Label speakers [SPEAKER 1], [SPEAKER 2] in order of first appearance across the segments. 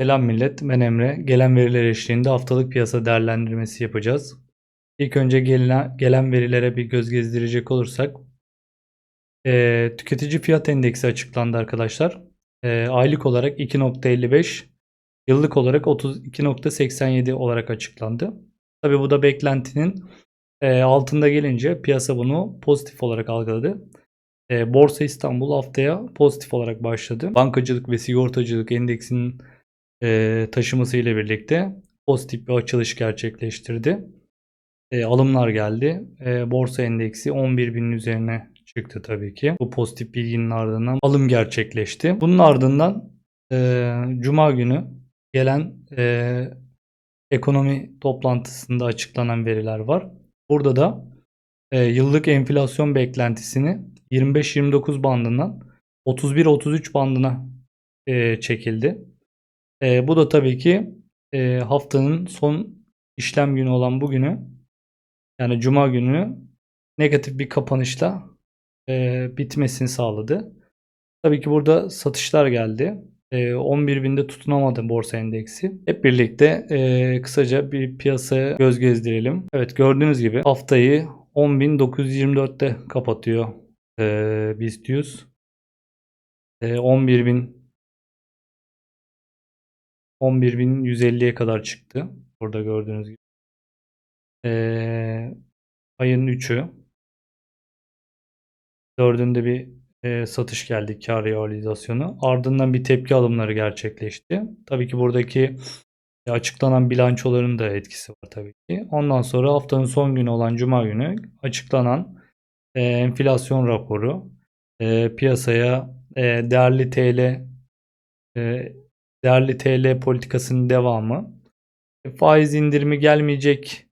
[SPEAKER 1] Selam millet, ben Emre. Gelen veriler eşliğinde haftalık piyasa değerlendirmesi yapacağız. İlk önce gelen, gelen verilere bir göz gezdirecek olursak, eee, tüketici fiyat endeksi açıklandı arkadaşlar. Eee, aylık olarak 2.55, yıllık olarak 32.87 olarak açıklandı. Tabi bu da beklentinin eee, altında gelince piyasa bunu pozitif olarak algıladı. Eee, Borsa İstanbul haftaya pozitif olarak başladı. Bankacılık ve sigortacılık endeksinin e, taşıması ile birlikte pozitif bir açılış gerçekleştirdi. E, alımlar geldi. E, borsa endeksi 11.000'in üzerine çıktı tabii ki. Bu pozitif bilginin ardından alım gerçekleşti. Bunun ardından e, Cuma günü gelen e, ekonomi toplantısında açıklanan veriler var. Burada da e, yıllık enflasyon beklentisini 25-29 bandından 31-33 bandına e, çekildi. E, bu da tabii ki e, haftanın son işlem günü olan bugünü yani Cuma günü negatif bir kapanışla e, bitmesini sağladı. Tabii ki burada satışlar geldi. E, 11.000'de tutunamadı borsa endeksi. Hep birlikte e, kısaca bir piyasaya göz gezdirelim. Evet gördüğünüz gibi haftayı 10.924'te kapatıyor e, BIST 100. E, 11.000 11.150'ye kadar çıktı. Burada gördüğünüz gibi. Ee, ayın 3'ü. 4'ünde bir e, satış geldi kar realizasyonu. Ardından bir tepki alımları gerçekleşti. Tabii ki buradaki e, açıklanan bilançoların da etkisi var tabii ki. Ondan sonra haftanın son günü olan Cuma günü açıklanan e, enflasyon raporu, e, piyasaya e, değerli TL e, değerli TL politikasının devamı, faiz indirimi gelmeyecek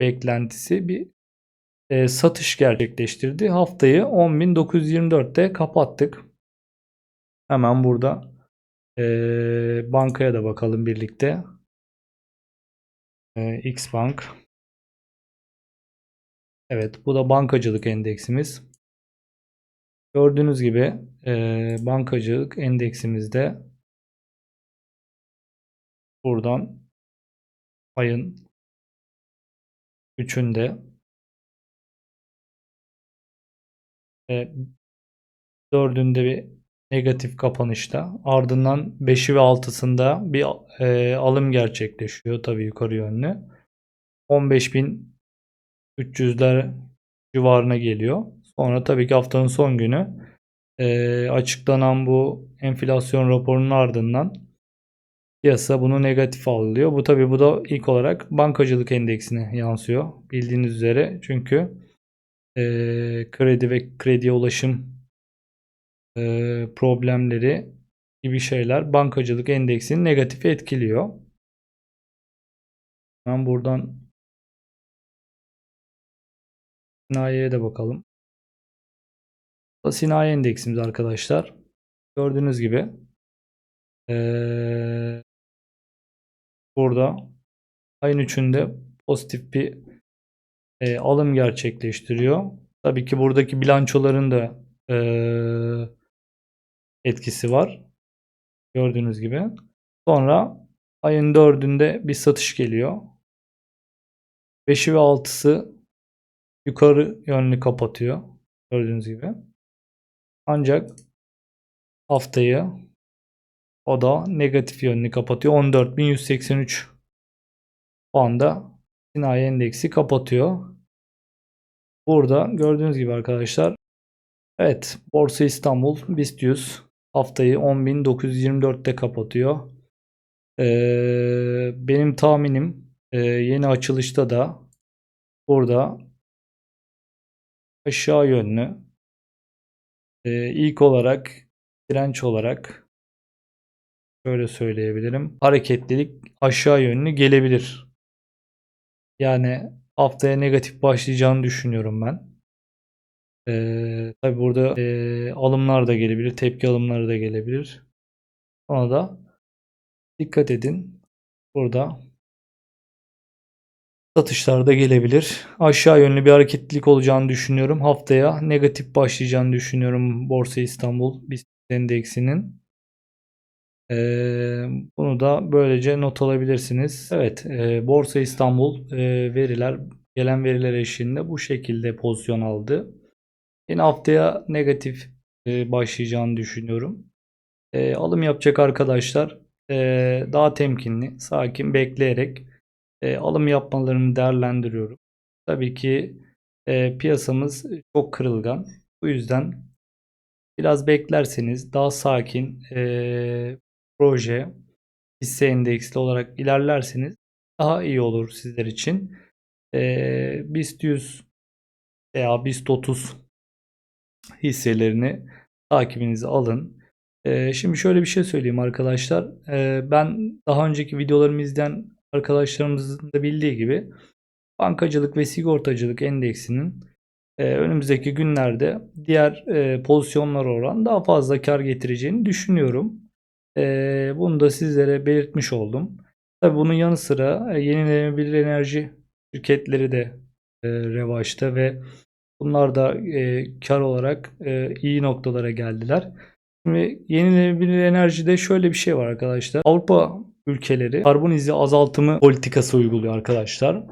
[SPEAKER 1] beklentisi bir e, satış gerçekleştirdi. Haftayı 10.924'te kapattık. Hemen burada e, bankaya da bakalım birlikte. E, X Bank. Evet bu da bankacılık endeksimiz. Gördüğünüz gibi e, bankacılık endeksimizde Buradan ayın 3'ünde ve 4'ünde bir negatif kapanışta ardından 5'i ve 6'sında bir e, alım gerçekleşiyor tabii yukarı yönlü. 15.300'ler civarına geliyor. Sonra tabii ki haftanın son günü e, açıklanan bu enflasyon raporunun ardından Piyasa bunu negatif algılıyor. Bu tabi bu da ilk olarak bankacılık endeksine yansıyor. Bildiğiniz üzere çünkü e, kredi ve krediye ulaşım e, problemleri gibi şeyler bankacılık endeksini negatif etkiliyor. Ben buradan Sinayi'ye de bakalım. Sinayi endeksimiz arkadaşlar. Gördüğünüz gibi ee, burada ayın 3'ünde pozitif bir e, alım gerçekleştiriyor. Tabii ki buradaki bilançoların da e, etkisi var. Gördüğünüz gibi. Sonra ayın 4'ünde bir satış geliyor. 5'i ve 6'sı yukarı yönlü kapatıyor. Gördüğünüz gibi. Ancak haftayı o da negatif yönünü kapatıyor. 14.183 puanda sinayi endeksi kapatıyor. Burada gördüğünüz gibi arkadaşlar evet Borsa İstanbul BIST 100 haftayı 10.924'te kapatıyor. Ee, benim tahminim e, yeni açılışta da burada aşağı yönlü e, ilk olarak direnç olarak şöyle söyleyebilirim. Hareketlilik aşağı yönlü gelebilir. Yani haftaya negatif başlayacağını düşünüyorum ben. Ee, tabi burada e, alımlar da gelebilir. Tepki alımları da gelebilir. Ona da dikkat edin. Burada satışlar da gelebilir. Aşağı yönlü bir hareketlilik olacağını düşünüyorum. Haftaya negatif başlayacağını düşünüyorum Borsa İstanbul BIST endeksinin. Bunu da böylece not alabilirsiniz. Evet, Borsa İstanbul veriler gelen veriler eşliğinde bu şekilde pozisyon aldı. Yine haftaya negatif başlayacağını düşünüyorum. Alım yapacak arkadaşlar daha temkinli, sakin bekleyerek alım yapmalarını değerlendiriyorum. Tabii ki piyasamız çok kırılgan. Bu yüzden biraz beklerseniz daha sakin proje hisse endeksli olarak ilerlerseniz daha iyi olur sizler için. Eee BIST 100 veya BIST 30 hisselerini takibinize alın. Eee, şimdi şöyle bir şey söyleyeyim arkadaşlar. Eee, ben daha önceki videolarımı izleyen arkadaşlarımızın da bildiği gibi bankacılık ve sigortacılık endeksinin eee, önümüzdeki günlerde diğer eee, pozisyonlara oran daha fazla kar getireceğini düşünüyorum. Eee, bunu da sizlere belirtmiş oldum. Tabii bunun yanı sıra e, yenilenebilir enerji şirketleri de e, revaçta ve bunlar da e, kar olarak e, iyi noktalara geldiler. Şimdi yenilenebilir enerjide şöyle bir şey var arkadaşlar. Avrupa ülkeleri karbon izi azaltımı politikası uyguluyor arkadaşlar.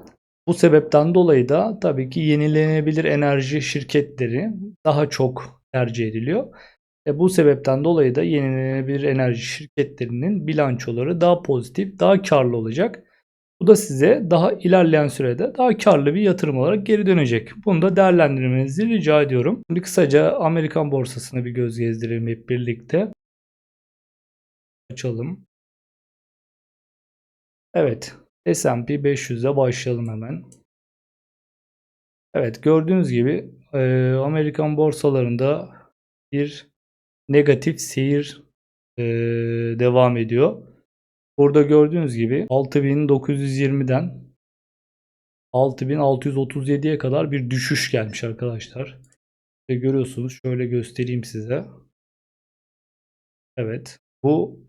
[SPEAKER 1] Bu sebepten dolayı da tabii ki yenilenebilir enerji şirketleri daha çok tercih ediliyor. E bu sebepten dolayı da yenilenebilir enerji şirketlerinin bilançoları daha pozitif, daha karlı olacak. Bu da size daha ilerleyen sürede daha karlı bir yatırım olarak geri dönecek. Bunu da değerlendirmenizi rica ediyorum. Şimdi kısaca Amerikan borsasına bir göz gezdirelim hep birlikte. Açalım. Evet. S&P 500'e başlayalım hemen. Evet gördüğünüz gibi e, Amerikan borsalarında bir negatif seyir e, devam ediyor. Burada gördüğünüz gibi 6920'den 6637'ye kadar bir düşüş gelmiş arkadaşlar. Ve görüyorsunuz şöyle göstereyim size. Evet. Bu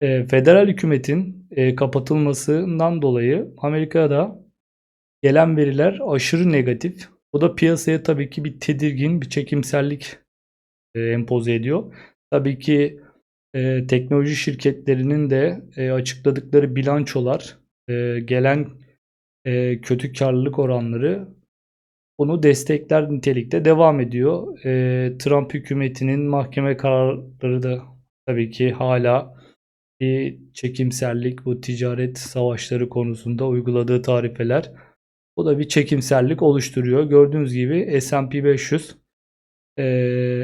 [SPEAKER 1] e, federal hükümetin e, kapatılmasından dolayı Amerika'da gelen veriler aşırı negatif. Bu da piyasaya tabii ki bir tedirgin, bir çekimsellik e, empoze ediyor. Tabii ki e, teknoloji şirketlerinin de e, açıkladıkları bilançolar, e, gelen e, kötü karlılık oranları bunu destekler nitelikte devam ediyor. E, Trump hükümetinin mahkeme kararları da tabii ki hala bir çekimsellik bu ticaret savaşları konusunda uyguladığı tarifeler bu da bir çekimsellik oluşturuyor. Gördüğünüz gibi S&P 500 e,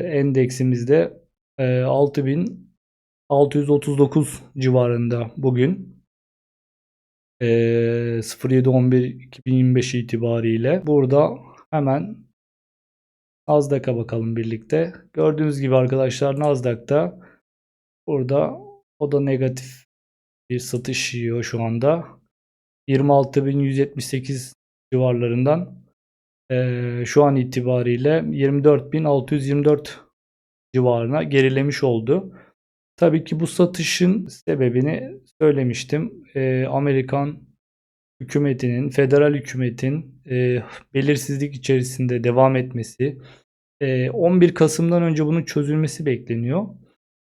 [SPEAKER 1] endeksimizde e, 6639 civarında bugün. E, 07.11.2025 itibariyle. Burada hemen Nasdaq'a bakalım birlikte. Gördüğünüz gibi arkadaşlar Nasdaq'ta burada o da negatif bir satış yiyor şu anda. 26.178 civarlarından e, şu an itibariyle 24.624 civarına gerilemiş oldu. Tabii ki bu satışın sebebini söylemiştim. E, Amerikan hükümetinin, federal hükümetin e, belirsizlik içerisinde devam etmesi, e, 11 Kasım'dan önce bunun çözülmesi bekleniyor.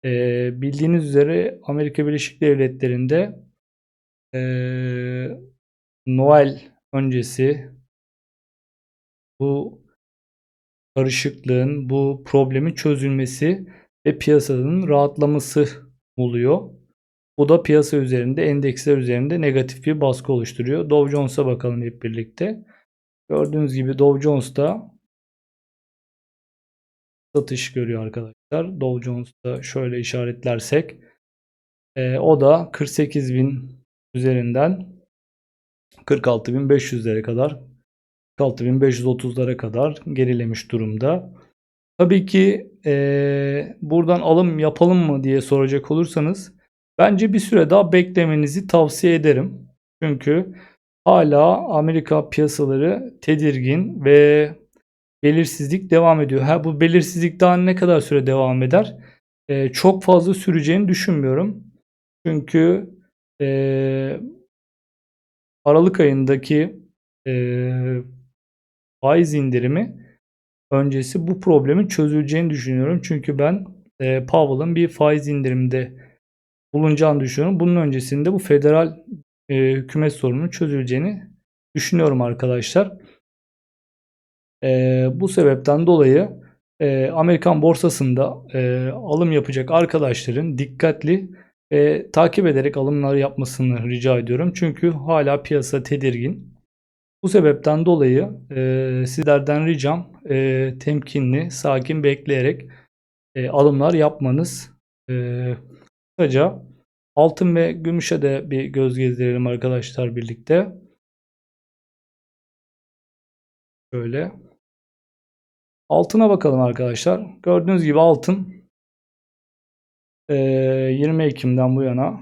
[SPEAKER 1] E, bildiğiniz üzere Amerika Birleşik Devletleri'nde e, Noel öncesi bu karışıklığın, bu problemin çözülmesi ve piyasanın rahatlaması oluyor. Bu da piyasa üzerinde, endeksler üzerinde negatif bir baskı oluşturuyor. Dow Jones'a bakalım hep birlikte. Gördüğünüz gibi Dow Jones'ta satış görüyor arkadaşlar. Dow Jones'ta şöyle işaretlersek e, o da 48.000 üzerinden 46.500'lere kadar 46.530'lara kadar gerilemiş durumda. Tabii ki e, buradan alım yapalım mı diye soracak olursanız bence bir süre daha beklemenizi tavsiye ederim. Çünkü hala Amerika piyasaları tedirgin ve belirsizlik devam ediyor. Ha bu belirsizlik daha ne kadar süre devam eder? E, çok fazla süreceğini düşünmüyorum. Çünkü e, Aralık ayındaki e, faiz indirimi öncesi bu problemin çözüleceğini düşünüyorum. Çünkü ben e, Powell'ın bir faiz indiriminde bulunacağını düşünüyorum. Bunun öncesinde bu federal e, hükümet sorununun çözüleceğini düşünüyorum arkadaşlar. E, bu sebepten dolayı e, Amerikan borsasında e, alım yapacak arkadaşların dikkatli e, takip ederek alımlar yapmasını rica ediyorum. Çünkü hala piyasa tedirgin. Bu sebepten dolayı e, sizlerden ricam e, temkinli, sakin bekleyerek e, alımlar yapmanız. E, kısaca altın ve gümüşe de bir göz gezdirelim arkadaşlar birlikte. Böyle. Altına bakalım arkadaşlar. Gördüğünüz gibi altın e, 20 Ekim'den bu yana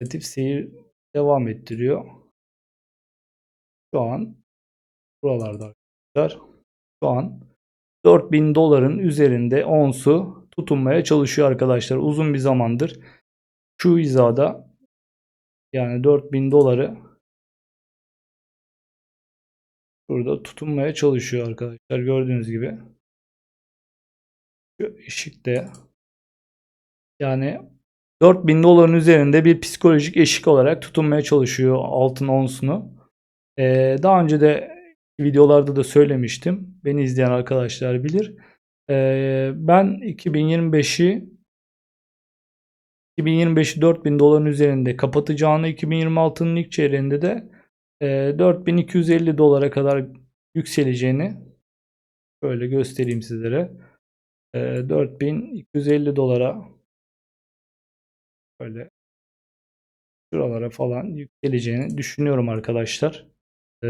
[SPEAKER 1] negatif seyir devam ettiriyor. Şu an buralarda arkadaşlar. Şu an 4000 doların üzerinde onsu tutunmaya çalışıyor arkadaşlar. Uzun bir zamandır şu hizada yani 4000 doları burada tutunmaya çalışıyor arkadaşlar. Gördüğünüz gibi. Şu eşikte yani 4000 doların üzerinde bir psikolojik eşik olarak tutunmaya çalışıyor altın onsunu. Ee, daha önce de videolarda da söylemiştim. Beni izleyen arkadaşlar bilir. Ee, ben 2025'i 2025'i 4000 doların üzerinde kapatacağını 2026'nın ilk çeyreğinde de e, 4250 dolara kadar yükseleceğini şöyle göstereyim sizlere. E, 4250 dolara böyle şuralara falan yükseleceğini düşünüyorum arkadaşlar. Ee,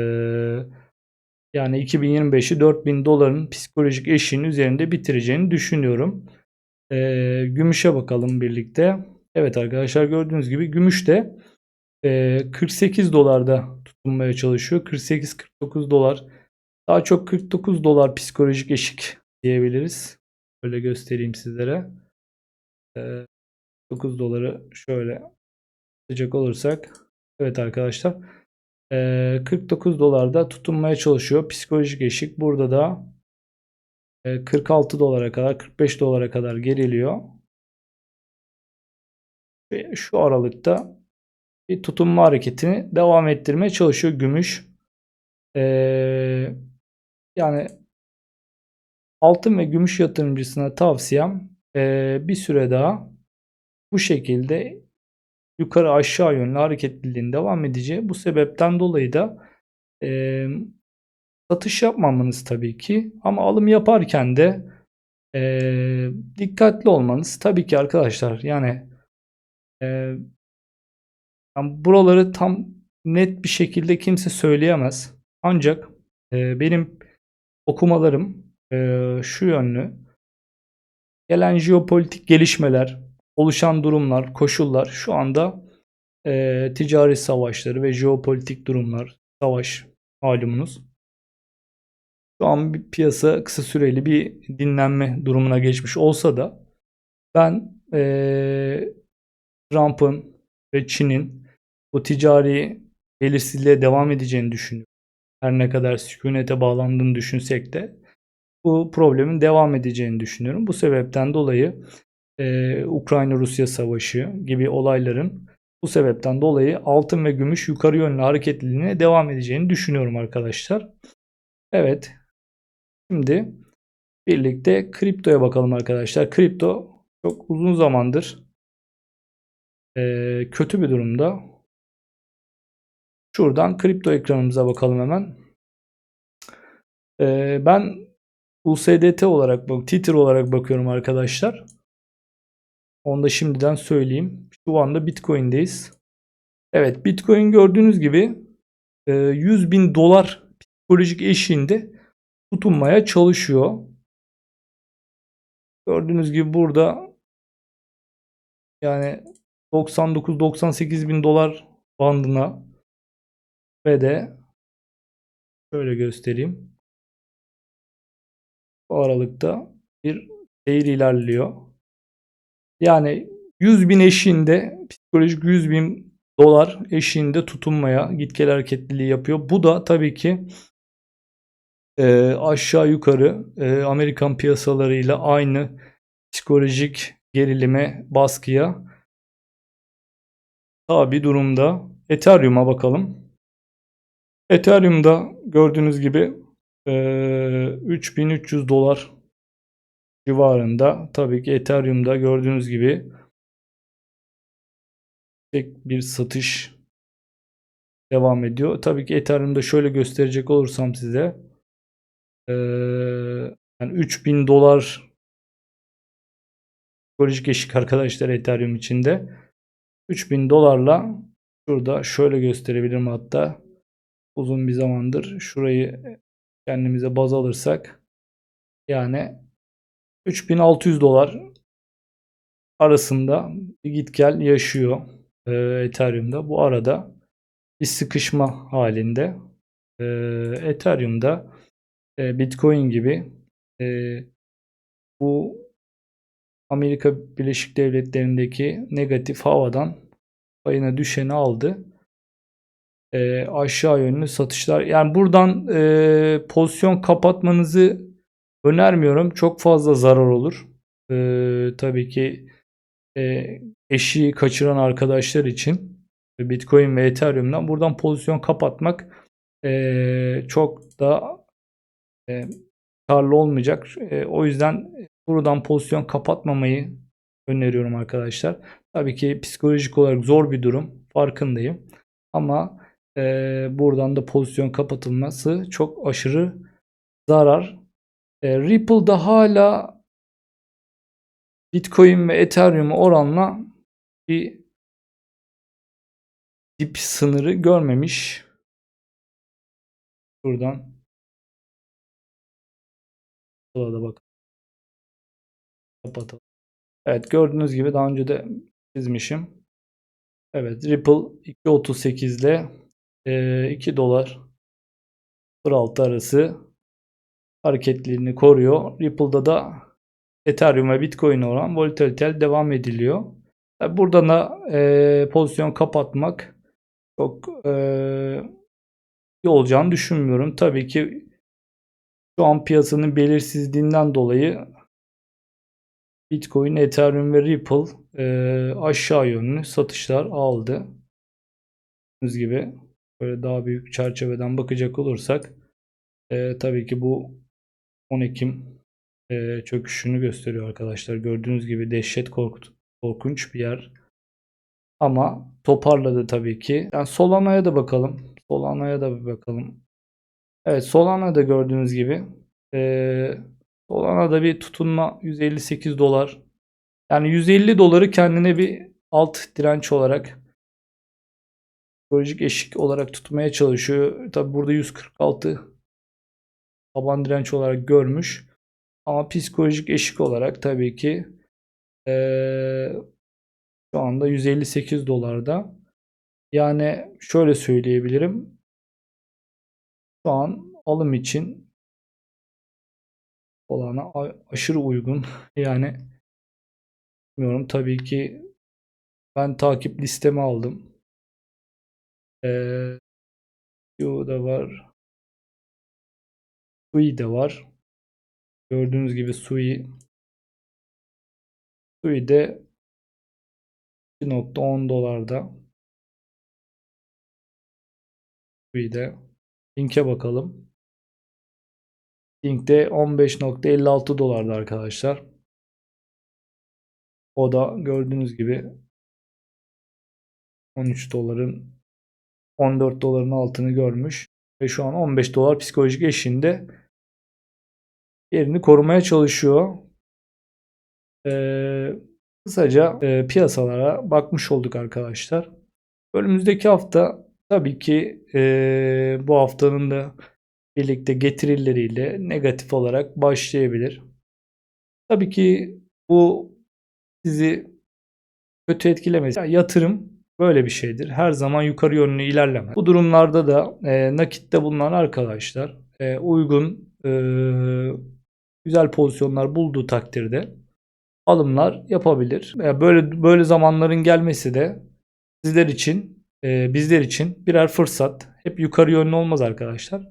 [SPEAKER 1] yani 2025'i 4000 doların psikolojik eşiğinin üzerinde bitireceğini düşünüyorum. Ee, gümüşe bakalım birlikte. Evet arkadaşlar gördüğünüz gibi gümüş de e, 48 dolarda tutunmaya çalışıyor. 48-49 dolar. Daha çok 49 dolar psikolojik eşik diyebiliriz. Böyle göstereyim sizlere. Ee, 9 doları şöyle atacak olursak. Evet arkadaşlar. Ee, 49 dolarda tutunmaya çalışıyor. Psikolojik eşik. Burada da e, 46 dolara kadar 45 dolara kadar geriliyor. Ve şu aralıkta bir tutunma hareketini devam ettirmeye çalışıyor gümüş. Ee, yani altın ve gümüş yatırımcısına tavsiyem e, bir süre daha bu şekilde yukarı aşağı yönlü hareketliliğin devam edeceği. Bu sebepten dolayı da e, satış yapmamanız tabii ki ama alım yaparken de e, dikkatli olmanız tabii ki arkadaşlar yani, e, yani buraları tam net bir şekilde kimse söyleyemez. Ancak e, benim okumalarım e, şu yönlü. Gelen jeopolitik gelişmeler, oluşan durumlar, koşullar şu anda e, ticari savaşları ve jeopolitik durumlar, savaş malumunuz. Şu an bir piyasa kısa süreli bir dinlenme durumuna geçmiş olsa da ben e, Trump'ın ve Çin'in bu ticari belirsizliğe devam edeceğini düşünüyorum. Her ne kadar sükunete bağlandığını düşünsek de bu problemin devam edeceğini düşünüyorum. Bu sebepten dolayı e, Ukrayna-Rusya savaşı gibi olayların bu sebepten dolayı altın ve gümüş yukarı yönlü hareketliliğine devam edeceğini düşünüyorum arkadaşlar. Evet. Şimdi birlikte kriptoya bakalım arkadaşlar. Kripto çok uzun zamandır e, kötü bir durumda. Şuradan kripto ekranımıza bakalım hemen. E, ben USDT olarak, Tether olarak bakıyorum arkadaşlar. Onu da şimdiden söyleyeyim. Şu anda Bitcoin'deyiz. Evet Bitcoin gördüğünüz gibi 100 e, bin dolar psikolojik eşiğinde tutunmaya çalışıyor. Gördüğünüz gibi burada yani 99-98 bin dolar bandına ve de şöyle göstereyim. Bu aralıkta bir seyir ilerliyor. Yani 100 bin eşiğinde psikolojik 100 bin dolar eşiğinde tutunmaya git gel hareketliliği yapıyor. Bu da tabii ki e, aşağı yukarı e, Amerikan piyasalarıyla aynı psikolojik gerilime, baskıya tabi durumda. Ethereum'a bakalım. Ethereum'da gördüğünüz gibi eee, 3300 dolar civarında. Tabii ki Ethereum'da gördüğünüz gibi tek bir satış devam ediyor. Tabii ki Ethereum'da şöyle gösterecek olursam size eee, yani 3000 dolar psikolojik eşik arkadaşlar Ethereum içinde. 3000 dolarla şurada şöyle gösterebilirim hatta uzun bir zamandır şurayı kendimize baz alırsak yani 3600 dolar arasında git gel yaşıyor e, Ethereum'da. Bu arada bir sıkışma halinde. E, Ethereum'da e, Bitcoin gibi e, bu Amerika Birleşik Devletleri'ndeki negatif havadan payına düşeni aldı. E, aşağı yönlü satışlar. Yani buradan e, pozisyon kapatmanızı önermiyorum. Çok fazla zarar olur. E, tabii ki e, eşiği kaçıran arkadaşlar için Bitcoin ve Ethereum'dan buradan pozisyon kapatmak e, çok da e, karlı olmayacak. E, o yüzden buradan pozisyon kapatmamayı öneriyorum arkadaşlar. Tabii ki psikolojik olarak zor bir durum. Farkındayım. Ama e, buradan da pozisyon kapatılması çok aşırı zarar. E, Ripple'da hala Bitcoin ve Ethereum oranla bir dip sınırı görmemiş. Buradan da bak. Kapatalım. Evet gördüğünüz gibi daha önce de çizmişim. Evet Ripple 2.38 ile e, 2 dolar 0.6 arası hareketliliğini koruyor. Ripple'da da Ethereum ve Bitcoin olan volatilite devam ediliyor. Tabii Buradan da e, pozisyon kapatmak çok e, iyi olacağını düşünmüyorum. Tabii ki şu an piyasanın belirsizliğinden dolayı Bitcoin, Ethereum ve Ripple e, aşağı yönlü satışlar aldı. Gördüğünüz gibi böyle daha büyük çerçeveden bakacak olursak e, tabii ki bu 10 Ekim e, çöküşünü gösteriyor arkadaşlar. Gördüğünüz gibi dehşet korkut, korkunç bir yer. Ama toparladı tabii ki. Yani Solana'ya da bakalım. Solana'ya da bir bakalım. Evet Solana'da gördüğünüz gibi e, Solana'da bir tutunma 158 dolar. Yani 150 doları kendine bir alt direnç olarak psikolojik eşik olarak tutmaya çalışıyor. Tabi burada 146 taban direnç olarak görmüş. Ama psikolojik eşik olarak tabii ki ee, şu anda 158 dolarda. Yani şöyle söyleyebilirim. Şu an alım için olana aşırı uygun. yani bilmiyorum tabii ki ben takip listemi aldım. Ee, da var. Sui de var. Gördüğünüz gibi Sui Sui de 2.10 dolarda. Sui de Link'e bakalım. Link'te 15.56 dolarda arkadaşlar. O da gördüğünüz gibi 13 doların 14 doların altını görmüş ve şu an 15 dolar psikolojik eşiğinde yerini korumaya çalışıyor. Ee, kısaca e, piyasalara bakmış olduk arkadaşlar. Önümüzdeki hafta tabii ki e, bu haftanın da birlikte getirileriyle negatif olarak başlayabilir. Tabii ki bu sizi kötü etkilemez. Yani yatırım böyle bir şeydir. Her zaman yukarı yönlü ilerleme. Bu durumlarda da e, nakitte bulunan arkadaşlar e, uygun e, güzel pozisyonlar bulduğu takdirde alımlar yapabilir. Yani böyle böyle zamanların gelmesi de sizler için e, bizler için birer fırsat. Hep yukarı yönlü olmaz arkadaşlar.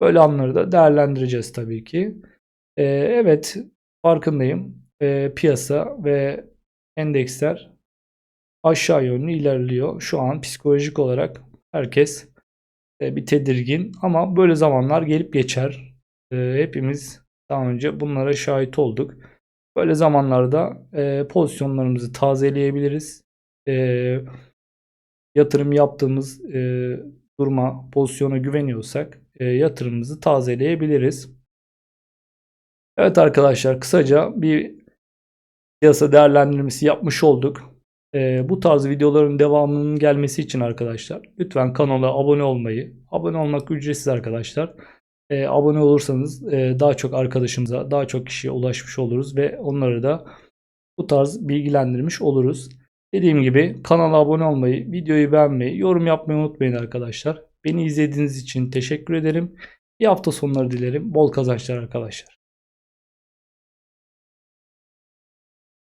[SPEAKER 1] Böyle anları da değerlendireceğiz tabii ki. E, evet farkındayım. E, piyasa ve endeksler aşağı yönlü ilerliyor. Şu an psikolojik olarak herkes e, bir tedirgin ama böyle zamanlar gelip geçer. E, hepimiz daha önce bunlara şahit olduk. Böyle zamanlarda e, pozisyonlarımızı tazeleyebiliriz. Yatırım yaptığımız duruma, pozisyona güveniyorsak yatırımımızı tazeleyebiliriz. Evet arkadaşlar kısaca bir piyasa değerlendirmesi yapmış olduk. E, bu tarz videoların devamının gelmesi için arkadaşlar lütfen kanala abone olmayı, abone olmak ücretsiz arkadaşlar. E, abone olursanız e, daha çok arkadaşımıza, daha çok kişiye ulaşmış oluruz ve onları da bu tarz bilgilendirmiş oluruz. Dediğim gibi kanala abone olmayı, videoyu beğenmeyi, yorum yapmayı unutmayın arkadaşlar. Beni izlediğiniz için teşekkür ederim. İyi hafta sonları dilerim. Bol kazançlar arkadaşlar.